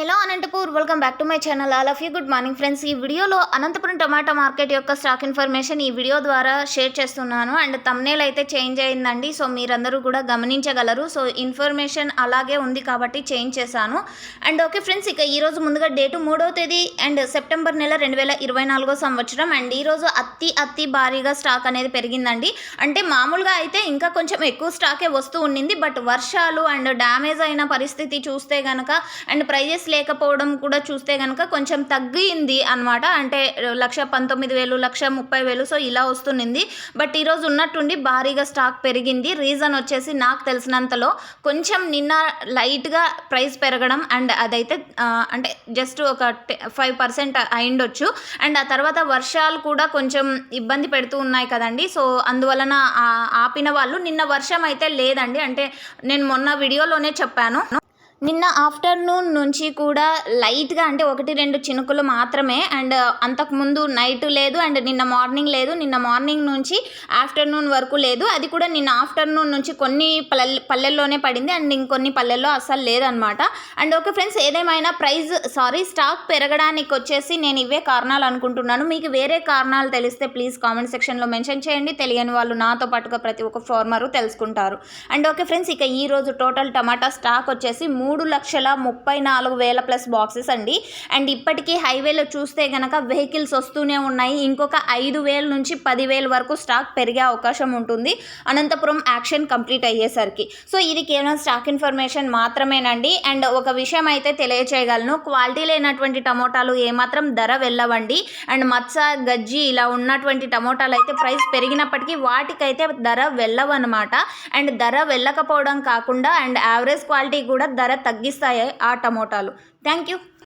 Hello Anantapur welcome back to my channel. All of you good morning friends. ఈ వీడియోలో Anantapuram tomato market యొక్క stock information ఈ video ద్వారా share చేస్తున్నాను. And thumbnail అయితే చేంజ్ అయిందండి సో మీరందరూ కూడా గమనించగలరు. సో ఇన్ఫర్మేషన్ అలాగే ఉంది కాబట్టి చేంజ్ చేశాను. అండ్ ఓకే ఫ్రెండ్స్ ఇక ఈరోజు ముందుగా డేటు మూడవ తేదీ అండ్ సెప్టెంబర్ నెల రెండు వేల ఇరవై నాలుగో సంవత్సరం. అండ్ ఈరోజు అతి అతి భారీగా స్టాక్ అనేది పెరిగిందండి. అంటే మామూలుగా అయితే ఇంకా కొంచెం ఎక్కువ స్టాకే వస్తూ ఉండింది. బట్ వర్షాలు అండ్ డ్యామేజ్ అయిన పరిస్థితి చూస్తే కనుక అండ్ ప్రైజెస్ లేకపోవడం కూడా చూస్తే కనుక కొంచెం తగ్గింది అనమాట అంటే లక్ష పంతొమ్మిది వేలు లక్ష ముప్పై వేలు సో ఇలా వస్తుంది బట్ ఈరోజు ఉన్నట్టుండి భారీగా స్టాక్ పెరిగింది. రీజన్ వచ్చేసి నాకు తెలిసినంతలో కొంచెం నిన్న లైట్గా ప్రైస్ పెరగడం అండ్ అదైతే అంటే జస్ట్ ఒక ఫైవ్ పర్సెంట్ అయిండొచ్చు. అండ్ ఆ తర్వాత వర్షాలు కూడా కొంచెం ఇబ్బంది పెడుతూ ఉన్నాయి కదండి. సో అందువలన ఆపిన వాళ్ళు నిన్న వర్షం అయితే లేదండి. అంటే నేను మొన్న వీడియోలోనే చెప్పాను. నిన్న ఆఫ్టర్నూన్ నుంచి కూడా లైట్గా అంటే ఒకటి రెండు చినుకులు మాత్రమే. అండ్ uh, అంతకుముందు నైట్ లేదు అండ్ నిన్న మార్నింగ్ లేదు నిన్న మార్నింగ్ నుంచి ఆఫ్టర్నూన్ వరకు లేదు. అది కూడా నిన్న ఆఫ్టర్నూన్ నుంచి కొన్ని పల్లె పల్లెల్లోనే పడింది అండ్ ఇంకొన్ని పల్లెల్లో అస్సలు లేదనమాట అండ్ ఓకే ఫ్రెండ్స్ ఏదేమైనా ప్రైస్ సారీ స్టాక్ పెరగడానికి వచ్చేసి నేను ఇవే కారణాలు అనుకుంటున్నాను. మీకు వేరే కారణాలు తెలిస్తే ప్లీజ్ కామెంట్ సెక్షన్లో మెన్షన్ చేయండి. తెలియని వాళ్ళు నాతో పాటుగా ప్రతి ఒక్క ఫార్మరు తెలుసుకుంటారు. అండ్ ఓకే ఫ్రెండ్స్ ఇక ఈరోజు టోటల్ టమాటా స్టాక్ వచ్చేసి మూడు మూడు లక్షల ముప్పై నాలుగు వేల ప్లస్ బాక్సెస్ అండి. అండ్ ఇప్పటికీ హైవేలో చూస్తే కనుక వెహికల్స్ వస్తూనే ఉన్నాయి. ఇంకొక ఐదు వేల నుంచి పదివేల వరకు స్టాక్ పెరిగే అవకాశం ఉంటుంది. అనంతపురం యాక్షన్ కంప్లీట్ అయ్యేసరికి. సో ఇది కేవలం స్టాక్ ఇన్ఫర్మేషన్ మాత్రమేనండి. అండ్ ఒక విషయం అయితే తెలియచేయగలను. క్వాలిటీ లేనటువంటి టమోటాలు ఏమాత్రం ధర వెళ్ళవండి. అండ్ మత్స గజ్జి ఇలా ఉన్నటువంటి టమోటాలు అయితే ప్రైస్ పెరిగినప్పటికీ వాటికైతే ధర వెళ్ళవన్నమాట. అండ్ ధర వెళ్ళకపోవడం కాకుండా అండ్ యావరేజ్ క్వాలిటీ కూడా ధర తగ్గిస్తాయి ఆ టమోటాలు. Thank you.